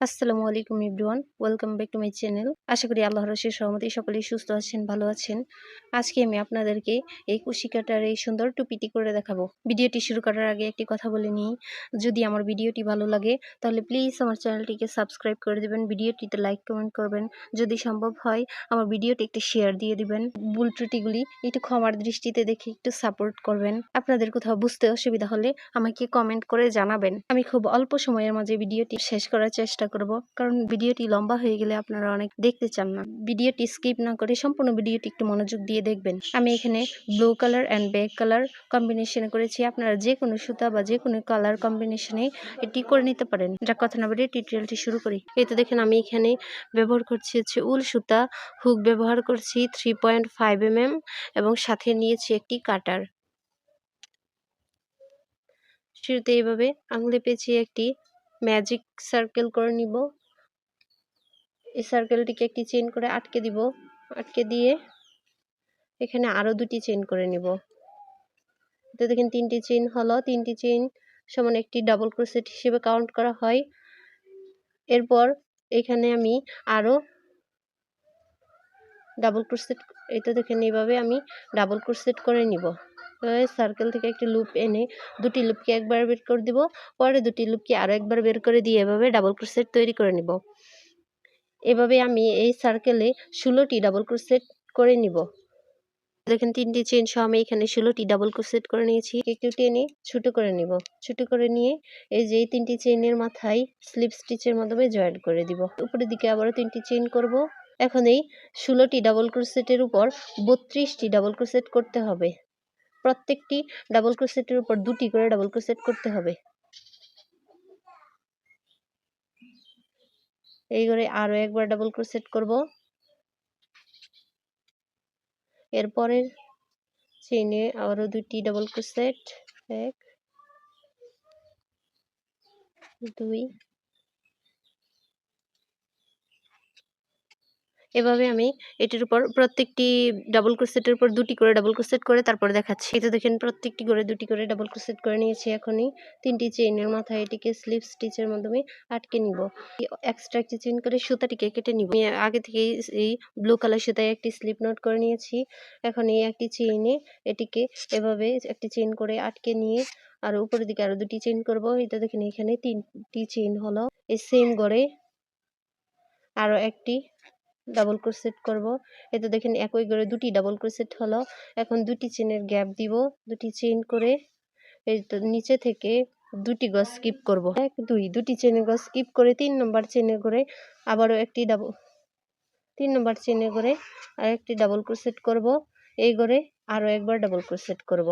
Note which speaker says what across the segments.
Speaker 1: আসসালামু আলাইকুম everyone, welcome back to my channel. আশা করি আল্লাহর রসের সহমতি সকলেই সুস্থ আছেন, ভালো আছেন। আজকে আমি আপনাদেরকে এই কুশি কাটার এই সুন্দর টুপিটি করে দেখাবো। ভিডিওটি শুরু করার আগে একটি কথা বলে নিই, যদি আমার ভিডিওটি ভালো লাগে, তাহলে প্লিজ আমার চ্যানেলটিকে সাবস্ক্রাইব করে দেবেন, ভিডিওটিতে লাইক কমেন্ট করবেন। যদি সম্ভব হয়, আমার ভিডিওটি একটি শেয়ার দিয়ে দিবেন। ভুল ত্রুটিগুলি একটু ক্ষমার দৃষ্টিতে দেখে একটু সাপোর্ট করবেন। আপনাদের কোথাও বুঝতে অসুবিধা হলে আমাকে কমেন্ট করে জানাবেন। আমি খুব অল্প সময়ের মাঝে ভিডিওটি শেষ করার চেষ্টা করব। কারণ ভিডিওটি লম্বা হয়ে গেলে আপনারা অনেক দেখতে চান না। ভিডিওটি স্কিপ না করে সম্পূর্ণ ভিডিওটি একটু মনোযোগ দিয়ে দেখবেন। আমি এখানে blue colour and black colour combination করেছি। আপনারা যে কোনো সুতা বা যে কোনো কালার কম্বিনেশনে এটি করে নিতে পারেন। যা কথা না বলে টিউটোরিয়ালটি শুরু করি। এই তো দেখেন আমি এখানে ব্যবহার করছি হচ্ছে উল সুতা। হুক ব্যবহার করছি three point five M M এবং সাথে নিয়েছি একটি কাটার। শুরুতে এইভাবে আঙুলে পেঁচিয়ে একটি ম্যাজিক সার্কেল করে নিব। এই সার্কেলটিকে একটি চেন করে আটকে দিব। আটকে দিয়ে এখানে আরও দুটি চেন করে নিব। তো দেখেন তিনটি চেন হলো। তিনটি চেন সমান একটি ডাবল ক্রোসেট হিসেবে কাউন্ট করা হয়। এরপর এখানে আমি আরও ডাবল ক্রোসেট এটা দেখেন এইভাবে আমি ডাবল ক্রোসেট করে নিব। সার্কেল থেকে একটি লুপ এনে দুটি লুপকে একবার বের করে দিব। পরে দুটি লুপকে আরও একবার বের করে দিয়ে এভাবে ডাবল ক্রোসেট তৈরি করে নিব। এভাবে আমি এই সার্কেলে ষোলোটি ডাবল ক্রোসেট করে নিব। দেখেন তিনটি চেন সহ আমি এখানে ষোলোটি ডাবল ক্রোসেট করে নিয়েছি। একটু টেনে ছোটো করে নিব। ছোটো করে নিয়ে এই যে তিনটি চেনের মাথায় স্লিপ স্টিচের মাধ্যমে জয়েন করে দিব। উপরের দিকে আবারও তিনটি চেন করব। এখন এই ষোলোটি ডাবল ক্রোসেটের উপর বত্রিশটি ডাবল ক্রোসেট করতে হবে। প্রত্যেকটি ডাবল ক্রোসেটের উপর দুটি করে ডাবল ক্রোসেট করতে হবে। এই করে আরও একবার ডাবল ক্রোসেট করব। এরপরের চেইনে আরও দুটি ডাবল ক্রোসেট এক, দুই এভাবে আমি এটির উপর প্রত্যেকটি ডাবল ক্রোসেটের উপর দুটি করে ডাবল ক্রোসেট করে তারপর দেখাচ্ছি। এটা দেখেন, প্রত্যেকটি করে দুটি করে ডাবল ক্রোসেট করে নিয়েছি এখনই। তিনটি চেইনের মাথায় এটিকে স্লিপ স্টিচের মাধ্যমে আটকে নিব। এক্সট্রা একটি চেইন করে সুতাটিকে কেটে নিব। আগে থেকে এই ব্লু কালার সুতায় একটি স্লিপ নোট করে নিয়েছি। এখন এই একটি চেইনে এটিকে এভাবে একটি চেইন করে আটকে নিয়ে আর উপরের দিকে আরও দুটি চেইন করব। এটা দেখেন, এখানে তিনটি চেইন হলো। এই সেম করে আরও একটি ডাবল ক্রোসেট করব। এতে দেখেন একই করে দুটি ডাবল ক্রোসেট হলো। এখন দুটি চেনের গ্যাপ দিব। দুটি চেন করে এই তো নিচে থেকে দুটি গজ স্কিপ করব। এক, দুই, দুটি চেনের গজ স্কিপ করে তিন নম্বর চেনে করে আবারও একটি ডাবল তিন নম্বর চেনে করে আর একটি ডাবল ক্রোসেট করব। এই করে আরও একবার ডাবল ক্রোসেট করব।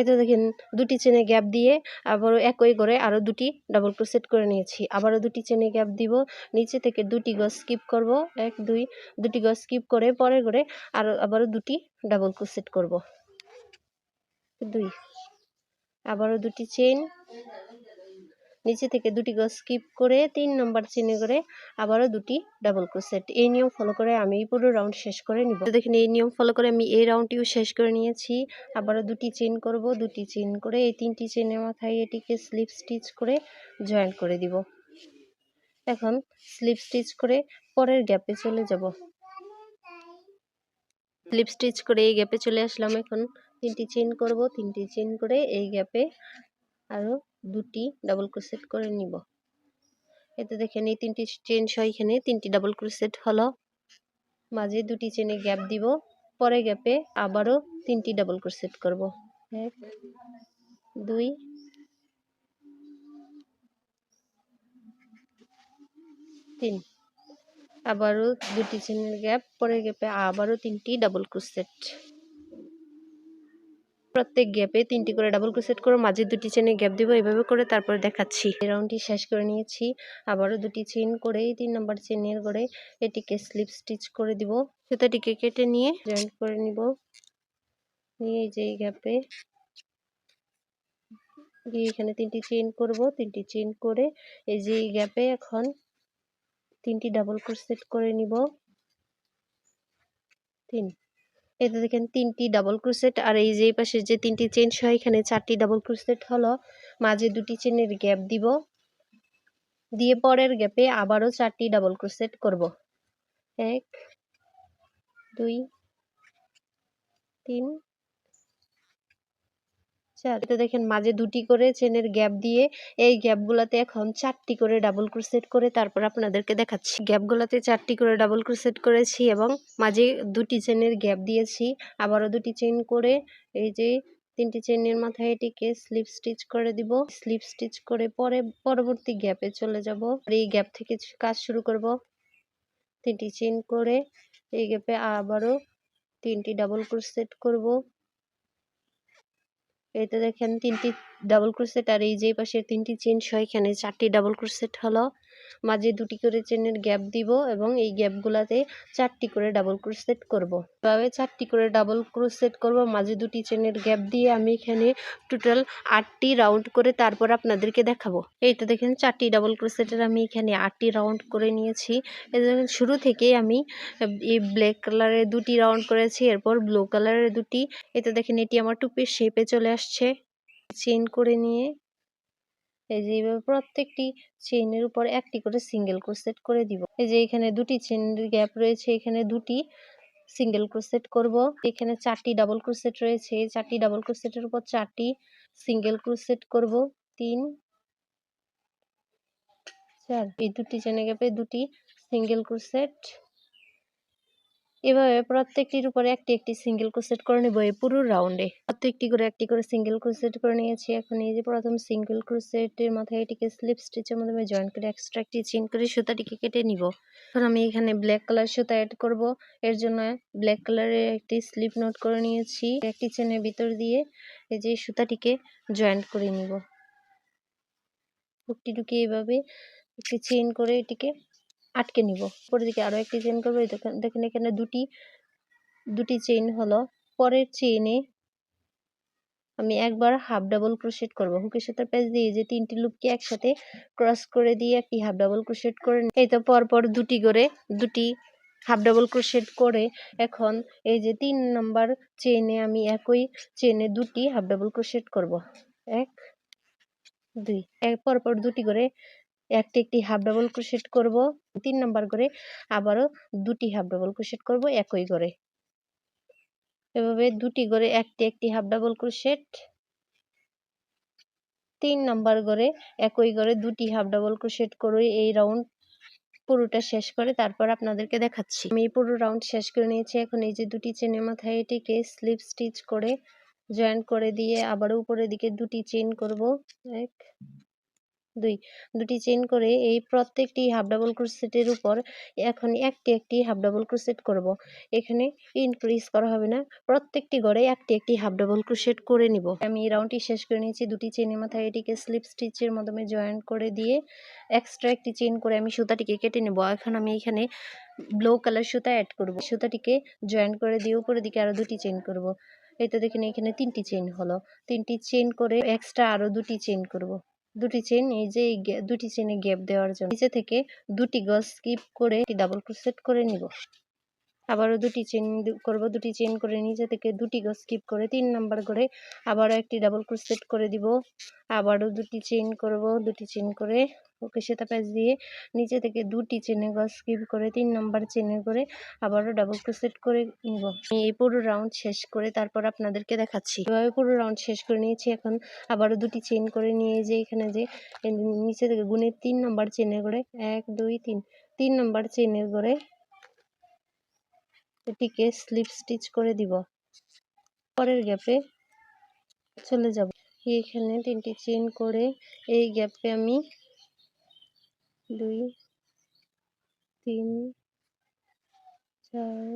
Speaker 1: এতে দেখেন, দুটি চেনে গ্যাপ দিয়ে আবারও একই করে আরও দুটি ডাবল ক্রোসেট করে নিয়েছি। আবারও দুটি চেনে গ্যাপ দিব, নিচে থেকে দুটি গজ স্কিপ করব, এক, দুই, দুটি গজ স্কিপ করে পরে করে আরও, আবারও দুটি ডাবল ক্রোসেট করব। দুই, আবারও দুটি চেন নিচে থেকে দুটি গজ স্কিপ করে তিন নম্বর চিনে করে আবারও দুটি ডাবল ক্রোসেট এই নিয়ম ফলো করে আমি পুরো রাউন্ড শেষ করে নিব। দেখেন, এই নিয়ম ফলো করে আমি এই রাউন্ডটিও শেষ করে নিয়েছি। আবারও দুটি চেন করব, দুটি চেন করে এই তিনটি চেনের মাথায় এটিকে স্লিপ স্টিচ করে জয়েন করে দিব। এখন স্লিপ স্টিচ করে পরের গ্যাপে চলে যাব। স্লিপ স্টিচ করে এই গ্যাপে চলে আসলাম এখন। তিনটি চেন করব, তিনটি চেন করে এই গ্যাপে আরও দুটি ডাবল ক্রোসেট করে নিব। এতে দেখেন এই তিনটি চেন সহ এখানে তিনটি ডাবল ক্রোসেট হলো। মাঝে দুটি চেনে গ্যাপ দিব। পরে গ্যাপে আবারও তিনটি ডাবল ক্রোসেট করব। এক, দুই, তিন। আবারও দুটি চেনের গ্যাপ পরের গ্যাপে আবারও তিনটি ডাবল ক্রোসেট প্রত্যেক গ্যাপে তিনটি করে ডাবল ক্রোসেট করে মাঝে দুটি চেনে গ্যাপ দিব এইভাবে করে তারপরে দেখাচ্ছি। এই রাউন্ডটি শেষ করে নিয়েছি। আবারও দুটি চেন করে তিন নম্বর চেনের করে এটিকে স্লিপ স্টিচ করে দিব। সুতাটিকে কেটে নিয়ে জয়েন্ট করে নিব। নিয়ে এই যে গ্যাপে দিয়ে এখানে তিনটি চেন করব। তিনটি চেন করে এই যে গ্যাপে এখন তিনটি ডাবল ক্রোসেট করে নিব। তিন। এতে দেখেন তিনটি ডাবল ক্রুসেট আর এই যে পাশে যে তিনটি চেন সহ এখানে চারটি ডাবল ক্রুসেট হলো। মাঝে দুটি চেনের গ্যাপ দিব। দিয়ে পরের গ্যাপে আবারও চারটি ডাবল ক্রুসেট করব। এক, দুই, তিন চার তো দেখেন মাঝে দুটি করে চেনের গ্যাপ দিয়ে এই গ্যাপগুলোতে এখন চারটি করে ডাবল ক্রোশেট করে তারপর আপনাদেরকে দেখাচ্ছি। গ্যাপগুলোতে চারটি করে ডাবল ক্রোশেট করেছি এবং মাঝে দুটি চেনের গ্যাপ দিয়েছি। আবারও দুটি চেন করে এই যে তিনটি চেনের মাথায় এটিকে স্লিপ স্টিচ করে দিব। স্লিপ স্টিচ করে পরে পরবর্তী গ্যাপে চলে যাব। এই গ্যাপ থেকে কাজ শুরু করব। তিনটি চেন করে এই গ্যাপে আবারও তিনটি ডাবল ক্রোশেট করব। এতে দেখেন তিনটি ডাবল ক্রোশেট আর এই যে পাশে তিনটি চেন সহ এখানে চারটি ডাবল ক্রোশেট হলো। মাঝে দুটি করে চেনের গ্যাপ দিব এবং এই গ্যাপগুলোতে চারটি করে ডাবল ক্রোশেট করব। এভাবে চারটি করে ডাবল ক্রোশেট করব, মাঝে দুটি চেনের গ্যাপ দিয়ে আমি এখানে টোটাল আটটি রাউন্ড করে তারপর আপনাদেরকে দেখাবো। এই তো দেখেন, চারটি ডাবল ক্রোশেটের আমি এখানে আটটি রাউন্ড করে নিয়েছি। শুরু থেকেই আমি এই ব্ল্যাক কালারের দুটি রাউন্ড করেছি, এরপর ব্লু কালারের দুটি। এই তো দেখেন, এটি আমার টুপির শেপে চলে আসছে। চেন করে নিয়ে এই যে এইভাবে প্রত্যেকটি চেইনের উপর একটি করে সিঙ্গেল ক্রোশেট করে দিব। এই যে এখানে দুটি চেনের গ্যাপ রয়েছে, এখানে দুটি সিঙ্গেল ক্রোশেট করব। এখানে চারটি ডাবল ক্রোশেট রয়েছে চারটি ডাবল ক্রোশেটের উপর চারটি সিঙ্গেল ক্রোশেট করব। তিন, চার, এই দুটি চেনে গ্যাপে দুটি সিঙ্গেল ক্রোশেট এভাবে প্রত্যেকটির উপরে একটি একটি সিঙ্গেল ক্রোশেট করে নেব এই পুরো রাউন্ডে প্রত্যেকটি করে একটি করে সিঙ্গেল ক্রোশেট করে নিয়েছি। এখন এই যে প্রথম সিঙ্গেল ক্রোশেটের মাথায় এটিকে স্লিপ স্টিচের মাধ্যমে জয়েন করে এক্সট্রা একটি চেন করে সুতাটিকে কেটে নিব। এখন আমি এখানে ব্ল্যাক কালার সুতা অ্যাড করব। এর জন্য ব্ল্যাক কালারের একটি স্লিপ নোট করে নিয়েছি। একটি চেনের ভিতর দিয়ে এই যে সুতাটিকে জয়েন্ট করে নিব। হুকটি ঢুকিয়ে এইভাবে একটি চেন করে এটিকে আটকে নিব। পরের দিকে আরও একটি চেন করব। দেখেন এখানে দুটি দুটি চেইন হলো। পরের চেইনে আমি একবার হাফ ডাবল ক্রোশেট করব। হুকের সাথে প্যাচ দিয়ে যে তিনটি লুপকে একসাথে ক্রস করে দিয়ে একটি হাফ ডাবল ক্রোশেট করে এই তো পরপর দুটি করে, দুটি হাফ ডাবল ক্রোশেট করে এখন এই যে তিন নাম্বার চেইনে আমি একই চেনে দুটি হাফ ডাবল ক্রোশেট করব। এক, দুই, এক, পরপর দুটি করে একটি একটি হাফ ডাবল ক্রোশেট করব, তিন নাম্বার করে আবারও দুটি হাফ ডাবল ক্রোশেট করব একই করে। এভাবে দুটি করে একটি একটি হাফ ডাবল ক্রোশেট তিন নাম্বার করে একই করে দুটি হাফ ডাবল ক্রোশেট করে এই রাউন্ড পুরোটা শেষ করে তারপর আপনাদেরকে দেখাচ্ছি। আমি পুরো রাউন্ড শেষ করে নিয়েছি, এখন এই যে দুটি চেনের মাথায় এটিকে স্লিপ স্টিচ করে জয়েন্ট করে দিয়ে আবার উপরের দিকে দুটি চেন করব, এক দুই, দুটি চেন করে এই প্রত্যেকটি হাফ ডাবল ক্রোশেটের উপর এখন একটি একটি হাফ ডাবল ক্রোশেট করব। এখানে ইনক্রিজ করা হবে না, প্রত্যেকটি গড়ে একটি একটি হাফ ডাবল ক্রোশেট করে নিব। আমি রাউন্ডটি শেষ করে নিয়েছি, দুটি চেনের মাথায় এটিকে স্লিপ স্টিচের মাধ্যমে জয়েন করে দিয়ে এক্সট্রা একটি চেন করে আমি সুতাটিকে কেটে নেব। এখন আমি এখানে ব্লু কালার সুতা অ্যাড করব। সুতাটিকে জয়েন করে দিয়ে উপরের দিকে আরও দুটি চেন করব। এই তো দেখেন এখানে তিনটি চেন হলো। তিনটি চেন করে এক্সট্রা আরও দুটি চেন করব। দুটি চেন এই যে দুটি চেনে গ্যাপ দেওয়ার জন্য। নিচে থেকে দুটি গজ স্কিপ করে ডাবল ক্রোসেট করে নিব। আবারও দুটি চেন করব দুটি চেন করে নিচে থেকে দুটি গজ স্কিপ করে তিন নাম্বার করে আবারও একটি ডাবল ক্রোসেট করে দিব। আবারও দুটি চেন করব, দুটি চেন করে ওকে সেটা প্যাচ দিয়ে নিচে থেকে দুটি চেনে গজ স্কিপ করে, তিন নম্বর চেনে করে আবারও ডাবল ক্রোশেট করে নিব। এই পুরো রাউন্ড শেষ করে তারপর আপনাদেরকে দেখাচ্ছি। এভাবে পুরো রাউন্ড শেষ করে নিয়েছি, এখন আবারও দুটি চেন করে নিয়ে যে এখানে যে নিচে থেকে গুণের তিন নম্বর চেনে করে, এক, দুই, তিন তিন নম্বর চেনে করে এটিকে স্লিপ স্টিচ করে দিব। পরের গ্যাপে চলে যাব। এখানে তিনটি চেন করে এই গ্যাপে আমি দুই, তিন, চার,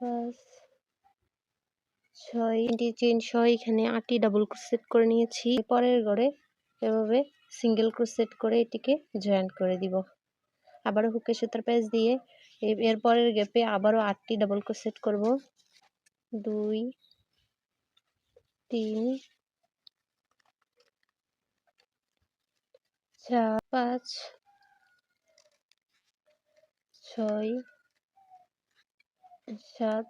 Speaker 1: পাঁচ, ছয়, তিনটি চেন সহ এখানে আটটি ডাবল ক্রোশেট করে নিয়েছি। পরের ঘরে এভাবে সিঙ্গেল ক্রোশেট করে এটিকে জয়েন্ট করে দিব। আবারও হুকের সুতার প্যাচ দিয়ে এর পরের গ্যাপে আবারও আটটি ডাবল ক্রোশেট করব। দুই, তিন চার, পাঁচ, ছয়, সাত,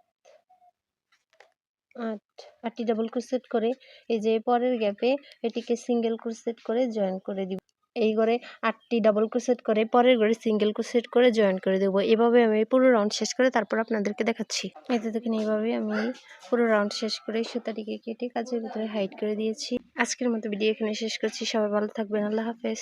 Speaker 1: আট। আটটি ডাবল ক্রোশেট করে এই যে পরের গ্যাপে এটিকে সিঙ্গেল ক্রোশেট করে জয়েন করে দিব। এই ঘরে আটটি ডাবল ক্রোশেট করে পরের ঘরে সিঙ্গেল ক্রোশেট করে জয়েন করে দেবো। এভাবে আমি পুরো রাউন্ড শেষ করে তারপর আপনাদেরকে দেখাচ্ছি। এতে দেখেন, এইভাবে আমি পুরো রাউন্ড শেষ করে সুতাটিকে কেটে কাজের ভিতরে হাইড করে দিয়েছি। আজকের মতো ভিডিও এখানে শেষ করছি। সবাই ভালো থাকবেন। আল্লাহ হাফেজ।